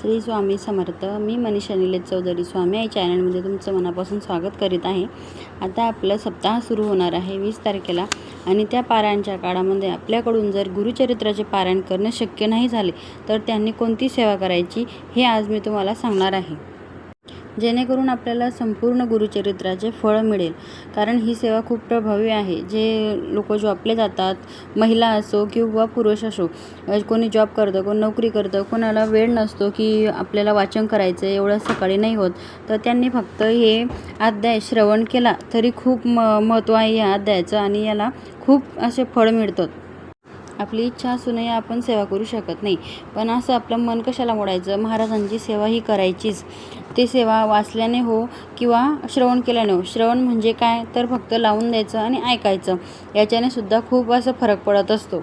श्री स्वामी समर्थ मी मनीषा निलेश चौधरी स्वामी या चॅनलमध्ये तुमचं मनापासून स्वागत करीत आहे. आता आपलं सप्ताह सुरू होणार आहे वीस तारखेला आणि त्या पारायणच्या काळामध्ये आपल्याकडून जर गुरुचरित्राचे पारायण करणं शक्य नाही झाले तर त्यांनी कोणती सेवा करायची हे आज मी तुम्हाला सांगणार आहे. जेणेकरून आपल्याला संपूर्ण गुरुचरित्राचे फळ मिळेल. कारण ही सेवा खूप प्रभावी आहे. जे लोक जॉबला जातात महिला असो किंवा पुरुष असो कोणी जॉब करतं कोणी नोकरी करतं कोणाला वेळ नसतो की आपल्याला वाचन करायचं आहे एवढं सकाळी नाही होत. तर त्यांनी फक्त हे अध्याय श्रवण केला तरी खूप म महत्त्व आहे या अध्यायाचं आणि याला खूप असे फळ मिळतात. आपली इच्छा असूनही आपण सेवा करू शकत नाही. पण असं आपलं मन कशाला मोडायचं? महाराजांची सेवा ही करायचीच. ते सेवा वाचल्याने हो किंवा श्रवण केल्याने हो. श्रवण म्हणजे काय? तर फक्त लावून द्यायचं आणि ऐकायचं. याच्याने सुद्धा खूप असं फरक पडत असतो.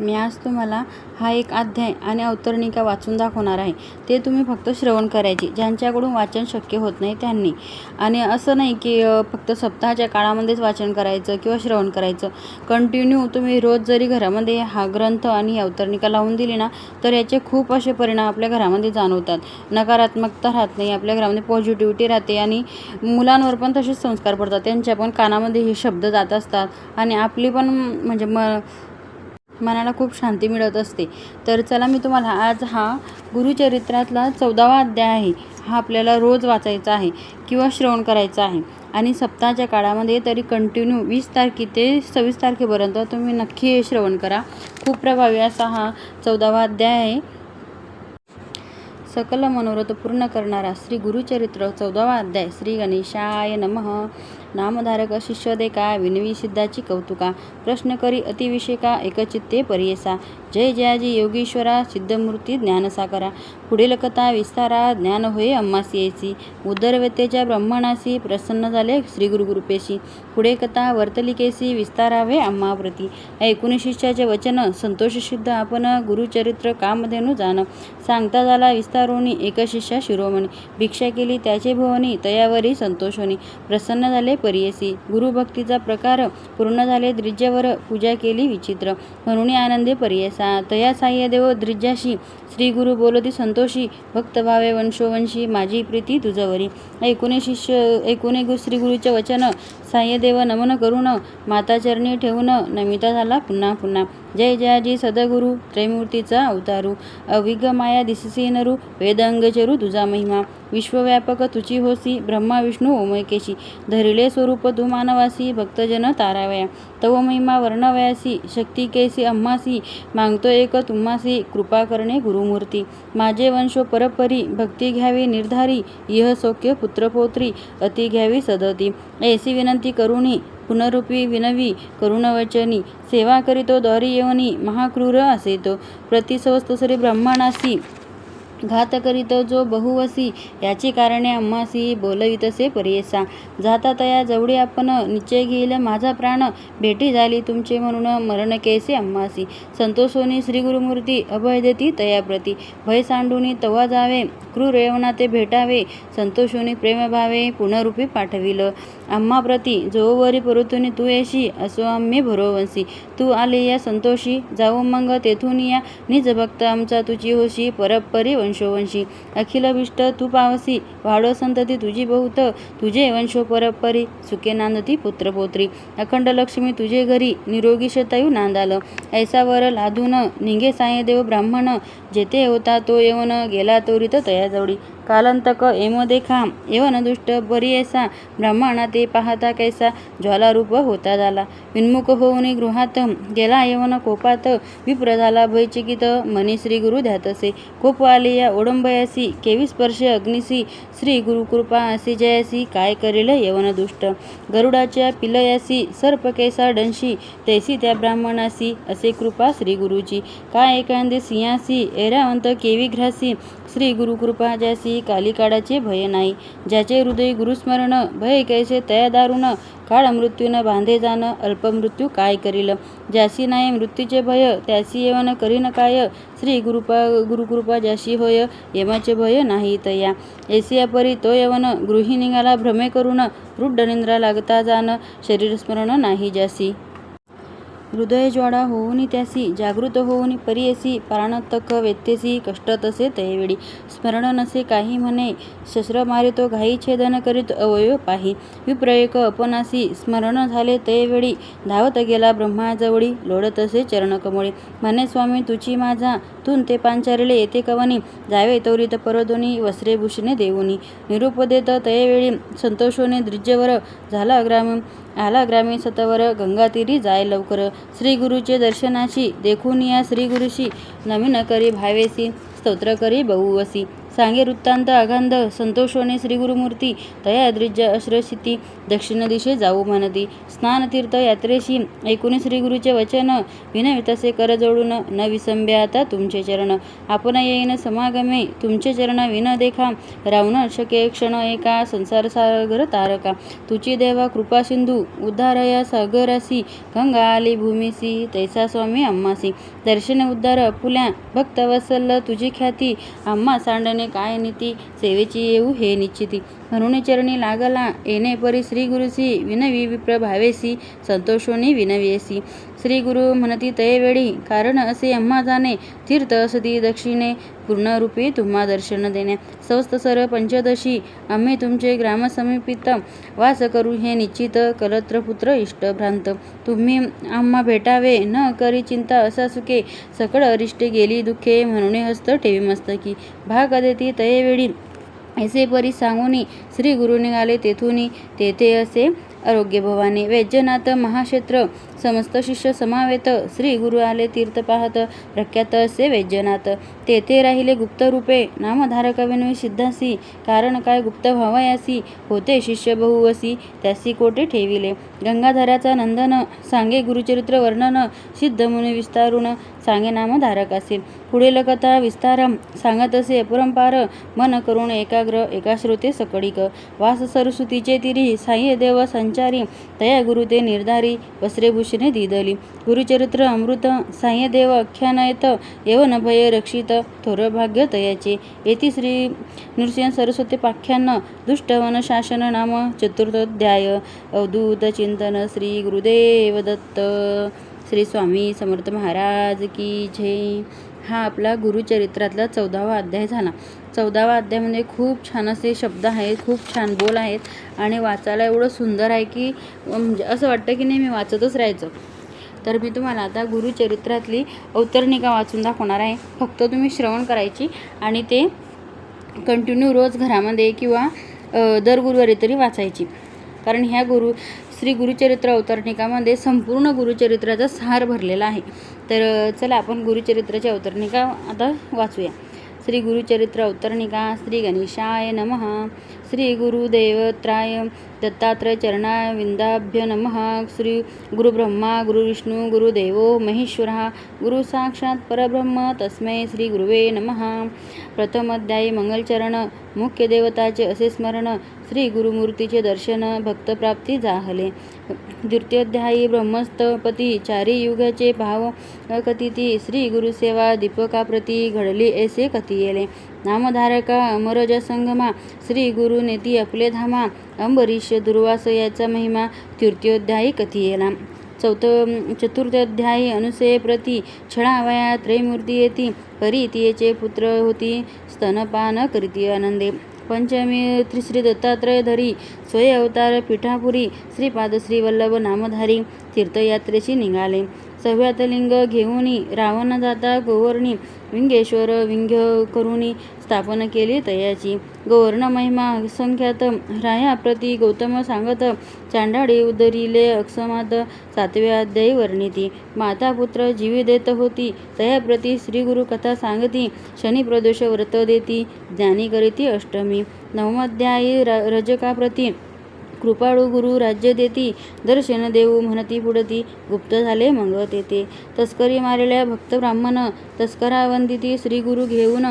मी आज तुम्हाला हा एक अध्याय आणि अवतरणिका वाचून दाखवणार आहे. ते तुम्ही फक्त श्रवण करायचे ज्यांच्याकडून वाचन शक्य होत नाही त्यांनी. आणि असं नाही की फक्त सप्ताहाच्या काळामध्येच वाचन करायचं किंवा श्रवण करायचं. कंटिन्यू तुम्ही रोज जरी घरामध्ये हा ग्रंथ आणि ही अवतरणिका लावून दिली ना तर याचे खूप असे परिणाम आपल्या घरामध्ये जाणवतात. नकारात्मकता राहत नाही आपल्या घरामध्ये पॉझिटिव्हिटी राहते आणि मुलांवर पण तसेच संस्कार पडतात. त्यांच्या पण कानामध्ये हे शब्द जात असतात आणि आपली पण म्हणजे म मनाला खूप शांती मिळत असते. तर चला मी तुम्हाला आज हा गुरुचरित्रातला चौदावा अध्याय आहे. हा आपल्याला रोज वाचायचा आहे किंवा श्रवण करायचा आहे. आणि सप्ताहाच्या काळामध्ये तरी कंटिन्यू वीस तारखे ते सव्वीस तारखेपर्यंत तुम्ही नक्की हे श्रवण करा. खूप प्रभावी असा हा चौदावा अध्याय आहे. सकल मनोरथ पूर्ण करणारा श्री गुरुचरित्र चौदावा अध्याय. श्री गणेशाय नमः. नामधारक शिष्य दे का? विनवी सिद्धाची कौतुका. प्रश्न करी अतिविषयका एकचित्ते परियसा. जय जयाजी योगीश्वरा सिद्धमूर्ती ज्ञानसाकरा पुढील कथा विस्तारा ज्ञान होय अम्मासी यायची उदरव्यतेच्या ब्रह्मणासी प्रसन्न झाले श्री पुढे कथा वर्तलिकेसी विस्तारावे अम्माप्रती ऐकून शिष्याचे वचन संतोषसिद्ध आपण गुरुचरित्र कामधेनु जाण सांगता झाला विस्तारोनी एक शिष्या शिरोमणी. भिक्षा केली त्याचे भुवनी तयावरी संतोषोनी. प्रसन्न झाले परियसी गुरुभक्तीचा प्रकार पूर्ण झाले द्रिज्यावर पूजा केली विचित्र. म्हणून आनंदे परियसा तया साह्य देव द्रिज्याशी श्री गुरु बोलती संतोषी भक्त भावे वंशोवंशी माझी प्रीती तुझवरी. ऐकुने शिष्य ऐकुने गु श्री गुरुचे वचन साह्यदेव नमन करून माताचरणी ठेवून नमिता झाला पुन्हा पुन्हा. जय जयाजी सदगुरु त्रैमूर्तीचा अवतारू अविग माया दिससी नरू वेदंगचरू तुझा महिमा. विश्वव्यापक तुची होसी ब्रह्मा विष्णू ओमयकेशी धरिले स्वरूप तू मानवासी भक्तजन तारावया. तव महिमा वर्णवयासी शक्ती केसी अम्मासी मागतो एक तुम्हासी कृपा करणे गुरुमूर्ती. माझे वंशो परपरी भक्ती घ्यावी निर्धारी इह सौख्य पुत्रपौत्री अति घ्यावी सदती. ऐसी विनंती करुणी पुनरुपी विनवी करुणवचनी सेवा करीतो द्वारी येवनी महाक्रूर असे तो प्रतिसवस्तसरी ब्रह्मणासी। घात करीत जो बहुवसी याची कारणे अम्मासी बोलवितसे परियसा जाता तया जवळी आपण निश्चय घेईल माझा प्राण भेटी झाली तुमचे म्हणून मरण केसे अम्मासी. संतोषोनी श्री गुरुमूर्ती अभय देती तयाप्रती. भय सांडूनी तवा जावे क्रूर येवना ते भेटावे संतोषोनी प्रेमभावे पुनरुपी पाठविल. आम्हाप्रती जोवरी परतुनी तू येशी असो आम्ही भरोवंसी. तू आले या संतोषी जाऊ मग तेथून या निज भक्त आमचा तुझी होशी परपरी वंशोवंशी. अखिल तू पावसी वाढो संतती तुझी बहुत तुझे वंशो परपरी सुखे नांदती पुत्रपोत्री अखंड लक्ष्मी तुझे घरी निरोगी शतायू नांदाल. ऐसा वर लादून निघे सायदेव ब्राह्मण जेथे होता तो येऊन गेला तोरीत तयाजवळी. कालांतक एमो देखा एवन दुष्ट बरी ऐसा ब्राह्मणा ते पाहता कैसा ज्वालारूप होता झाला. विन्मुख होऊन गृहात गेला एवं कोपात विप्र झाला भयचिकित मनी श्री गुरु ध्यातसे. कोप आले या ओडंबयासी केवी स्पर्श अग्निसी श्री गुरु कृपा असी जयासी काय करेल यवन दुष्ट? गरुडाच्या पिलयासी सर्प कैसा डंशी तैसी त्या ब्राह्मणासी असे कृपा श्री गुरुची काय एकांदे सिंहासी एरावंत केवी घ्रासी श्री गुरुकृपा ज्यासी कालिकाडाचे भय नाही. ज्याचे हृदय गुरुस्मरण भय कैसे तया दारुण काळ मृत्यून बांधे जाण अल्पमृत्यू काय करील? ज्यासी नाही मृत्यूचे भय त्यासी येवन करीन काय? श्री गुरुपा गुरुकृपा ज्याशी होय यमाचे भय नाही तया. एसिया परी तो यवन गृही निघाला भ्रमे करून रुड्ड निंद्रा लागता जाण शरीरस्मरण नाही ज्यासी. हृदयज्वाळा होऊनी त्यासी जागृत होऊनी परियसी प्राणतक वेत्तेसी कष्ट तसे तयवेळी स्मरण नसे काही म्हणे शस्त्र मारितो घाई छेदन करीत अवयव पाही. विप्रयक अपनासी स्मरण झाले तयवेळी धावत गेला ब्रह्माजवळी लोळतसे चरणकमळी म्हणे स्वामी तुची माझा तून ते पांचारले येते कवनी. जावे तोरित परदोनी वस्त्रे भूषणे देऊनी. निरूप देत तयवेळी संतोषोने द्रिज्यवर झाला ग्राम. आला ग्रामीण सतवर गंगातीरी जाय लवकर. श्री गुरुचे दर्शनाची देखून या श्री गुरुशी नवीन करी भावेसी स्तोत्र करी बहुवसी. सांगे वृत्तांत अगांध संतोषोने श्री गुरुमूर्ती तया द्रिज्य अश्रशिती दक्षिण दिशे जाऊ म्हणती स्नानतीर्थ यात्रेशी ऐकून श्री गुरुचे वचन विनवितसे कर जोडून न विसंबे आता तुमचे चरण आपण येईन समागमे तुमचे चरण विन देखा रावण शके क्षण एका संसार सागर तारका तुची देवा कृपा सिंधू उद्धारया सागरासी गंगा आली भूमीसी तैसा स्वामी अम्मासी दर्शन उद्धार अपुल्या भक्त वसल तुझी ख्याती आम्हा सांडणे काय नीती सेवेची येऊ हे निश्चिती. म्हणून चरणी लागला येणे परी श्री गुरुसी विनवी विप्र भावेसी संतोषोनी विनवेसी श्री गुरु म्हणती तयवेळी कारण असे अम्मा जाणे तीर्थ असती दक्षिणे पूर्णरूपी तुम्हा दर्शन देणे. स्वस्त सर पंचदशी आम्ही तुमचे ग्रामसमीपित वास करू हे निश्चित कलत्रपुत्र इष्टभ्रांत. तुम्ही आम्हा भेटावे न करी चिंता असा सुखे. सकळ अरिष्टे गेली दुःखे म्हणून हस्त ठेवी मस्तकी. भाग देती तयवेळी ऐसे परी सांगूनी श्री गुरु निघाले तेथून. तेथे असे आरोग्य भवानी वैद्यनाथ महाक्षेत्र समस्त शिष्य समावेत श्री गुरु आले तीर्थ पाहत प्रख्यात असे वैद्यनाथ तेथे राहिले गुप्त रूपे नामधारक विनवी सिद्धासी कारण काय गुप्त भावयासी होते शिष्य बहुवसी त्यासी कोटे ठेविले? गंगाधराचा नंदन सांगे गुरुचरित्र वर्णन सिद्ध मुनी विस्तारून सांगे नामधारक असेल पुढील कथा विस्तारम सांगत असे अपरंपार मन करून एकाग्र एका श्रोते सकळीक वास सरस्वतीचे तिरी साह्य देव संचारी तया गुरु ते निर्धारी वस्त्रेभूषणे दिदली. गुरुचरित्र अमृत साह्य देव आख्यानयत यवन भय रक्षित थोर भाग्य तयाचे. येती श्री नृसिंह सरस्वती पाख्यान दुष्टवन शासन नाम चतुर्थोध्याय. अवधूत चिंतन श्री गुरुदेव दत्त. श्री स्वामी समर्थ महाराज की जय. हा आपला गुरुचरित्रातला चौदावा अध्याय झाला. चौदावा अध्यायामध्ये खूप छान असे शब्द आहेत खूप छान बोल आहेत आणि वाचायला एवढं सुंदर आहे की म्हणजे असं वाटतं की नाही मी वाचतच राहायचं. तर मी तुम्हाला आता गुरुचरित्रातली अवतरणिका वाचून दाखवणार आहे. फक्त तुम्ही श्रवण करायची आणि ते कंटिन्यू रोज घरामध्ये किंवा दर गुरुवारी तरी वाचायची. कारण ह्या गुरु श्री गुरुचरित्र अवतरणिकामध्ये संपूर्ण गुरुचरित्राचा सार भरलेला आहे. तर चला आपण गुरुचरित्राची अवतरणिका आता वाचूया. श्री गुरुचरित्र अवतरणिका श्री गणेशाय नमः श्री गुरुदेवत्राय दत्तात्रय चरणाविंदाभ्य नमः श्री गुरुब्रह्मा गुरुविष्णू गुरुदेवो महेश्वरः गुरु साक्षात परब्रह्म तस्मै श्री गुरुवे नमः। प्रथमोध्यायी मंगलचरण मुख्य देवताचे असे स्मरण श्री गुरुमूर्तीचे दर्शन भक्तप्राप्ती जाहले द्वितीयोध्यायी ब्रह्मस्तपती चारी युगाचे भाव कथिती श्री गुरुसेवा दीपकाप्रती घडली ऐसे कथियेले. नामधारका अमरज संगमा श्री गुरु नेती आपले धामा अंबरीश दुर्वास याचा महिमा तृतीयोध्यायी कथियेला. चौथ चतुर्थध्यायी अनुसये प्रती छळावया त्रयमूर्ती येती परी तियेचे पुत्र होती स्तनपान करीती आनंदे। पंचमी त्रिश्री दत्तात्रय धरी स्वय अवतार पिठापुरी श्रीपाद श्री वल्लभ नामधारी तीर्थयात्रेशी निघाले। सव्यातलिंग घेऊनी रावण जाता गोवर्णी विंगेश्वर विंग करुणी स्थापन केली तयाची. गोवर्ण महिमा असंख्यात राया प्रती गौतम सांगत चांडाळी उदरिले अक्षमात सातव्या अध्यायी वर्णिती. माता पुत्र जीवी देत होती तयाप्रती श्री गुरु कथा सांगती शनी प्रदोष व्रत देती ज्ञानी करीती अष्टमी. नवमध्यायी र रजकाप्रती कृपाळू गुरु राज्य देती दर्शन देऊ म्हणती पुढती गुप्त झाले मंग तेथे. तस्करी मारलेल्या भक्त ब्राह्मण तस्करा वंदिती श्री गुरु घेऊन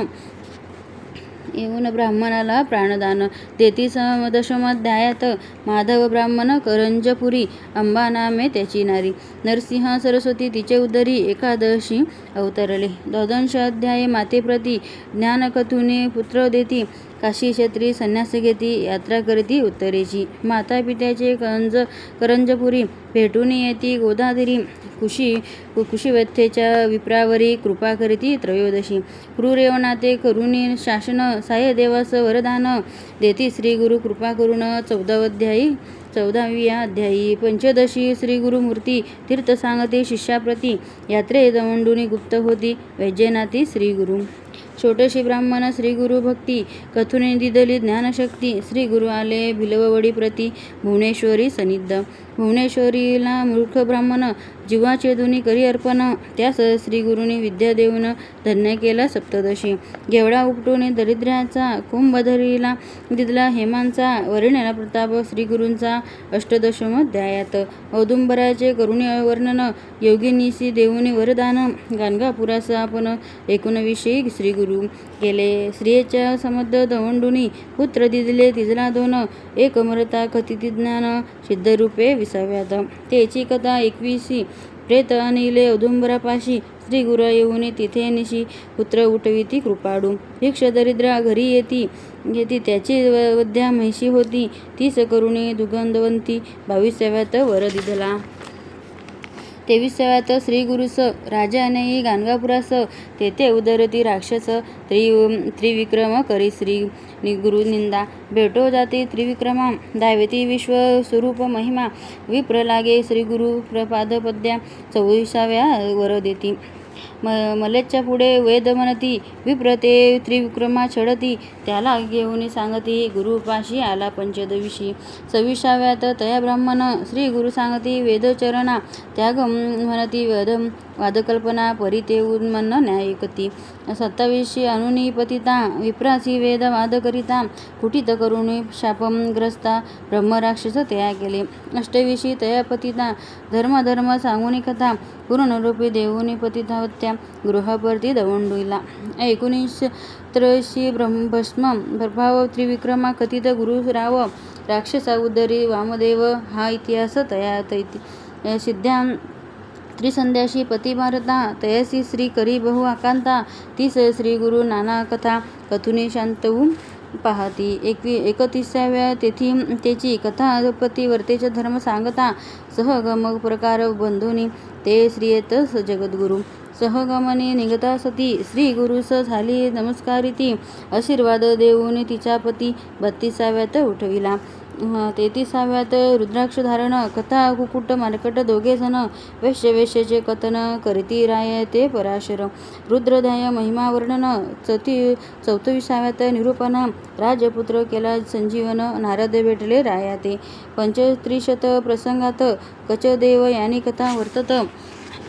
येऊन ब्राह्मणाला प्राणदान. तेथी दशमाध्यायात माधव ब्राह्मण करंजपुरी अंबा नामे त्याची नारी. नरसिंह सरस्वती तिचे उदरी एकादशी अवतरले. द्वादशाध्याये मातेप्रती ज्ञानकथुने पुत्र देती काशी क्षेत्री संन्यास घेती यात्रा करीती उत्तरेची. माता पित्याचे करंज करंजपुरी भेटून येती गोदाधरी कुशी कुशीवत्येच्या विप्रावरी कृपा करीती त्रयोदशी. क्रूरेवनाते करुणी शासन साय देवास वरदान देती श्री गुरु कृपा करून चौदावध्यायी चौदाव्या अध्यायी. पंचदशी श्री गुरुमूर्ती तीर्थ सांगते शिष्याप्रती. यात्रे दवंडुनी गुप्त होती. वैजयनाथी श्री गुरु षोडशी ब्राह्मण श्री गुरु भक्ती कथुने दिदली ज्ञानशक्ती श्री गुरु आले भिलवडी प्रती भुवनेश्वरी सनिद्ध भुवनेश्वरीला मूर्ख ब्राह्मण जीवाचे दोन्ही करी अर्पण. त्यास श्रीगुरुंनी विद्या देऊन धन्य केला सप्तदशी. घेवडा उपटून दरिद्र्याचा कुंभधरीला दिदला हेमांचा वरिणेला प्रताप श्रीगुरूंचा अष्टदशमध्यायात औदुंबराचे करुणे वर्णन योगिनीसी देऊनी वरदान. गाणगापुरास आपण एकोणविशे श्रीगुरू केले. स्त्रियेच्या समद्ध दवंडुनी पुत्र दिदले तिजला दोन. एक मरता कथिती ज्ञान सिद्धरूपे विसाव्यात त्याची कथा एकवीसी प्रेत अनिले औदुंबरापाशी श्री गुरु येऊन तिथे निशी पुत्र उठविती कृपाडू भिक्ष दरिद्रा घरी येती येती त्याची वध्या म्हैशी होती. तीस करुणे दुगंधवंती बावीसाव्यात वर दिधला. तेविसाव्यात श्री गुरुस राजानेही गाणगापुरास तेथे उदरती राक्षस त्रि त्रिविक्रम करी श्री नि- गुरु निंदा. भेटो जाती त्रिविक्रमा दावेती विश्व स्वरूप महिमा विप्र लागे श्री गुरु प्रपादपद्या चौविसाव्या वर देती. म मलेच्या पुढे वेद म्हणती विप्र ते त्रिविक्रमा छडती त्याला घेऊन सांगती गुरुपाशी आला पंचदविशी. सविसाव्यात तया ब्राह्मण श्री गुरु सांगती वेदचरणा त्याग म्हणती वेद वादकल्पना परिते उन्मन्न न्यायकती. सत्तावीसशी अनुनिपतिता विप्रासी वेद वादकरिता कुटित करुणी शापमग्रस्ता ब्रह्मराक्षस तया केले अष्टविशी तया पतिता धर्म धर्म सांगुनी कथा पूर्णरूपी देऊनी पतितावत्या गृहपर्ती दवंडुईला. एकोणीस त्रयशी ब्रह्मभस्म प्रभाव त्रिविक्रमा कथित गुरुराव राक्षसा उदरी वामदेव हा इतिहास तया तैति सिद्ध्या त्रिसंध्याशी पतिभारता तयसी श्री करी बहु आकांता तीस श्री गुरु नाना कथा कथुनी शांतवू पाहती. एकवी एकतीसाव्या तेथी त्याची कथा पतिवर्तेचा धर्म सांगता सहगम प्रकार बंधुनी ते श्रीयेत जगद्गुरु. सहगमने निघता सती. श्री गुरुस झाली नमस्कारिती. आशीर्वाद देऊन तिचा पती बत्तीसाव्यात उठविला. तेहतीसाव्यात रुद्राक्ष धारण कथा कुकुट मार्कट दोघे जण वेश्य वेश्येचे कथन करीती राय ते पराशर. रुद्रदाय महिमावर्णन चौथी चौथविसाव्यात निरूपणा राजपुत्र केला संजीवन नारद भेटले राया ते पंचत्रिशत प्रसंगात कचदेव यांनी कथा वर्तत.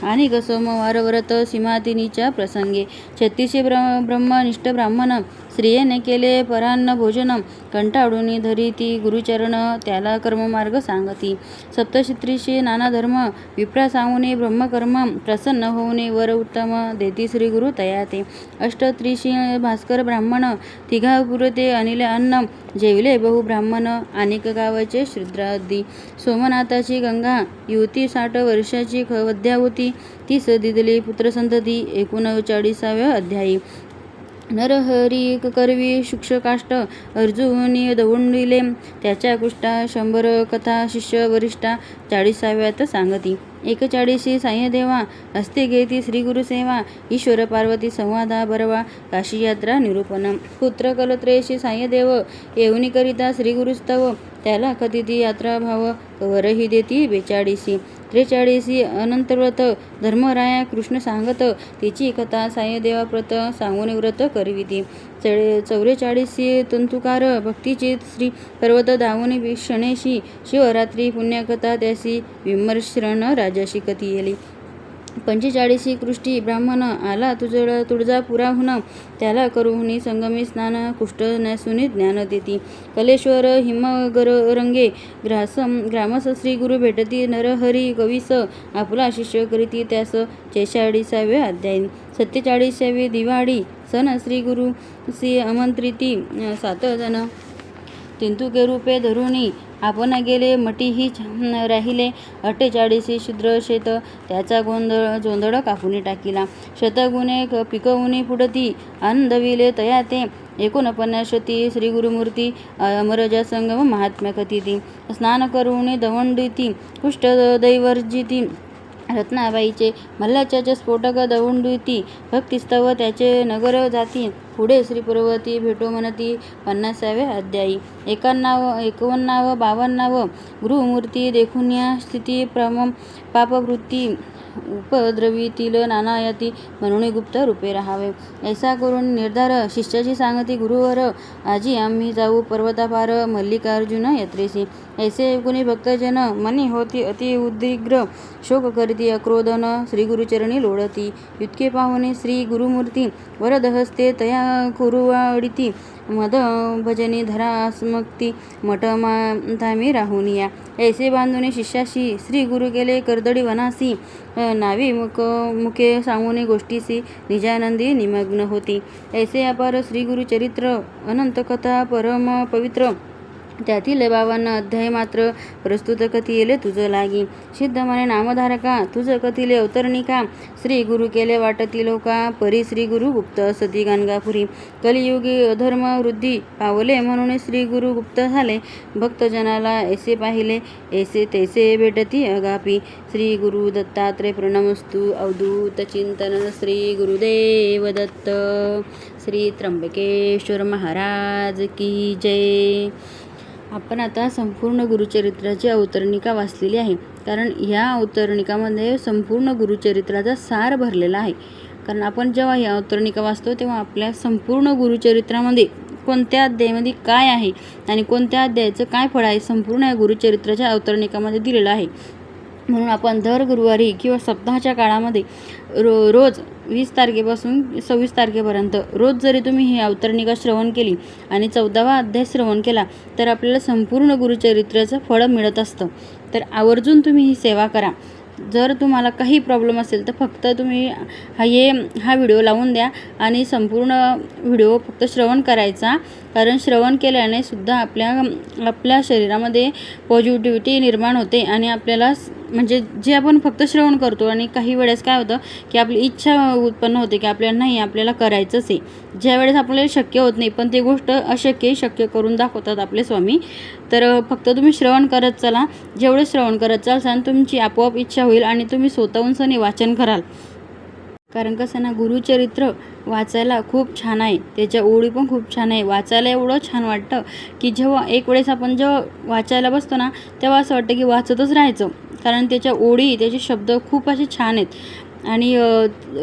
आणि कसं मग वारवरत सीमातिनीच्या प्रसंगे छत्तीसशे ब्र ब्रह्मनिष्ठ ब्राह्मण स्त्रियेने केले परान्न भोजनम कंटाळून धरी ती गुरुचरण त्याला कर्ममार्ग सांगती. सप्तशित्रीशी नाना धर्म विप्रा सांगूने ब्रह्मकर्म प्रसन्न होऊने वर उत्तम देती श्री गुरु तयाते. अष्टत्रिशी भास्कर ब्राह्मण तिघा पुरते अनिले अन्न जेवले बहु ब्राह्मण अनेक गावाचे शूद्रादी सोमनाथाची गंगा युवती साठ वर्षाची ख वद्या होती ती सदिदली पुत्रसंतती एकोणचाळीसाव्या अध्यायी. नरहरी करवी शुक्षकाष्ट अर्जुनी दवंडिले त्याच्या कुष्टा शंभर कथा शिष्य वरिष्ठा चाळीसाव्यात सांगती. एकचाळीशी सायदेवा हस्ते घेती श्री गुरुसेवा ईश्वर पार्वती संवादा बरवा काशी यात्रा निरूपण. पुत्र कलत्रेशी सायदेव येऊनी करिता श्री गुरुस्तव त्याला कथिती यात्रा भाव वरही देती बेचाळीसी. त्रेचाळीसी अनंतव्रत. धर्मराया कृष्ण सांगत तिची कथा सायदेवाप्रत सांगून व्रत करविती चळे चौवेचाळीसी तंतुकार भक्तीचे श्री पर्वत दावुनी क्षणेशी शिवरात्री पुण्यकथा त्यासी विमर्शरण राजाशी कथी येली पंचेचाळीसी कृष्टी ब्राह्मण आला तुझ तुळजापुराहून त्याला करुहुनी संगमी स्नान कुष्ठ न्यासुनी ज्ञान देती. कलेश्वर हिमगर रंगे ग्रासम ग्रामस श्री गुरु भेटती नरहरी कवीस आपला शिष्य करीती त्यास चेचाळीसावे अध्याय सत्तेचाळीसावी दिवाळी सन श्री गुरु श्री आमंत्रिती सात जण. तिंतुके रूपे धरुणी आपण गेले मटीही राहिले. अठ्ठेचाळीसी शूद्र शेत त्याचा गोंधळ जोंधळ कापून टाकिला. शतगुणे क- पुढती आनंदविले तया ते एकोणपन्नासती श्री गुरुमूर्ती अमरजा संगम महात्म्य कथिती. स्नान करुणी दवंडिती कुष्ठ दैवर्जिती. रत्नाबाईचे मल्हाच्याचे स्फोटक दवंडुती भक्तिस्तव त्याचे नगर जाती. पुढे श्री पर्वती भेटो म्हणती पन्नासावे अध्यायी. एकाण्णव एकोणनाव बावन्नाव गृहमूर्ती देखून या स्थिती प्रम पापवृत्ती उपद्रवीतील नानायती म्हणून गुप्त रूपे राहावे. ऐसा करून निर्धार शिष्याची सांगती गुरुवर आजी आम्ही जाऊ पर्वतापार मल्लिकार्जुन यात्रेसी ऐसे कुणी भक्तजन मनी होती अति उद्विग्र शोक करती अक्रोधन श्री गुरुचरणी लोळती. इतके पाहुणे श्री गुरुमूर्ती वरदहस्ते तया कुरुवाडिती. मद भजनी धरास्मक्ती मठमा मठ धामी राहुनिया ऐसे बांधुने शिष्याशी श्री गुरु गेले कर्दडी वनासी. नावी मुक मुके सांगून गोष्टीसी निजानंदी निमग्न होती. ऐसे अपार श्री गुरुचरित्र अनंत कथा परम पवित्र त्यातील बाबांना अध्याय मात्र प्रस्तुत कथिले तुझ लागी. सिद्ध नामधारका तुझ कथिले अवतरणिका श्री गुरु केले वाटती लोका परी श्री गुरु गुप्त सती गाणगापुरी कलियुगी अधर्म वृद्धी पावले म्हणून श्री गुरु गुप्त झाले. भक्तजनाला ऐसे पाहिले ऐसे तैसे भेटती अगापी. श्री गुरु दत्तात्रय प्रणमस्तु अवधूत चिंतन श्री गुरुदेव दत्त. श्री त्र्यंबकेश्वर महाराज की जय. आपण आता संपूर्ण गुरुचरित्राची अवतरणिका वाचलेली आहे. कारण ह्या अवतरणिकामध्ये संपूर्ण गुरुचरित्राचा सार भरलेला आहे. कारण आपण जेव्हा ही अवतरणिका वाचतो तेव्हा आपल्या संपूर्ण गुरुचरित्रामध्ये कोणत्या अध्यायामध्ये काय आहे आणि कोणत्या अध्यायाचं काय फळ आहे संपूर्ण या गुरुचरित्राच्या अवतरणिकामध्ये दिलेलं आहे. म्हणून आपण दर गुरुवारी किंवा सप्ताहाच्या काळामध्ये रो रोज वीस तारखेपासून सव्वीस तारखेपर्यंत. रोज जरी तुम्ही ही अवतरणिका श्रवण केली आणि चौदावा अध्याय श्रवण केला तर आपल्याला संपूर्ण गुरुचरित्राचं फळ मिळत असतं. तर आवर्जून तुम्ही ही सेवा करा. जर तुम्हाला काही प्रॉब्लेम असेल तर फक्त तुम्ही हा ये हा व्हिडिओ लावून द्या आणि संपूर्ण व्हिडिओ फक्त श्रवण करायचा. कारण श्रवण केल्याने सुद्धा आपल्या आपल्या शरीरामध्ये पॉझिटिव्हिटी निर्माण होते आणि आपल्याला म्हणजे जे आपण फक्त श्रवण करतो आणि काही वेळेस काय होतं की आपली इच्छा उत्पन्न होते की आपल्याला नाही आपल्याला करायचंच आहे. ज्या वेळेस आपल्याला शक्य होत नाही पण ती गोष्ट अशक्य शक्य करून दाखवतात आपले स्वामी. तर फक्त तुम्ही श्रवण करत चला. जेवढे श्रवण करत चालसान तुमची आपोआप इच्छा होईल आणि तुम्ही स्वतःहून सनी वाचन कराल. कारण कसं ना गुरुचरित्र वाचायला खूप छान आहे. त्याच्या ओळी पण खूप छान आहे. वाचायला एवढं छान वाटतं की जेव्हा एक वेळेस आपण जेव्हा वाचायला बसतो ना तेव्हा असं वाटतं की वाचतच राहायचं. कारण त्याच्या ओळी त्याचे शब्द खूप असे छान आहेत. आणि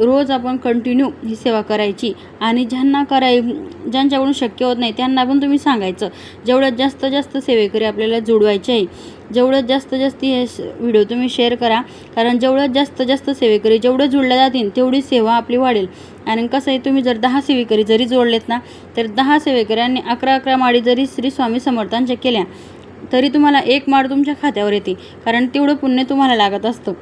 रोज आपण कंटिन्यू ही सेवा करायची. आणि ज्यांना कराय ज्यांच्याकडून शक्य होत नाही त्यांना पण तुम्ही सांगायचं. जेवढ्यात जास्त जास्त सेवेकरी आपल्याला जोडवायचे आहे जेवढ्यात जास्त जास्त हे व्हिडिओ तुम्ही शेअर करा. कारण जेवढ्यात जास्त जास्त सेवेकरी जेवढं जोडल्या जातील तेवढी सेवा आपली वाढेल. आणि कसं आहे तुम्ही जर दहा सेवेकरी जरी जोडलेत ना तर दहा सेवेकऱ्यांनी अकरा अकरा माळी जरी श्री स्वामी समर्थांच्या केल्या तरी तुम्हाला एक माळ तुमच्या खात्यावर येते. कारण तेवढं पुण्य तुम्हाला लागत असतं.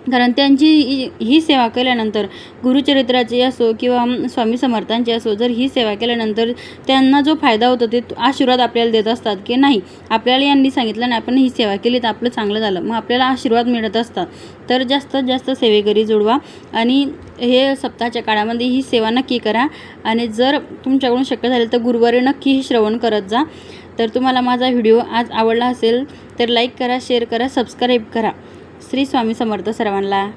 कारण त्यांची ही- ही सेवा केल्यानंतर गुरुचरित्राची असो किंवा स्वामी समर्थांची असो जर ही सेवा केल्यानंतर त्यांना जो फायदा होतो ते आशीर्वाद आपल्याला देत असतात की नाही? आपल्याला यांनी सांगितलं नाही आपण ही सेवा केली तर आपलं चांगलं झालं. मग आपल्याला आशीर्वाद मिळत असतात. तर जास्तीत जास्त सेवेकरी जोडवा आणि हे सप्ताहाच्या काळामध्ये ही सेवा नक्की करा. आणि जर तुमच्याकडून शक्य झालं तर गुरुवारी नक्की ही श्रवण करत जा. तर तुम्हाला माझा व्हिडिओ आज आवडला असेल तर लाईक करा शेअर करा सबस्क्राईब करा. श्री स्वामी समर्थ सर्वांना.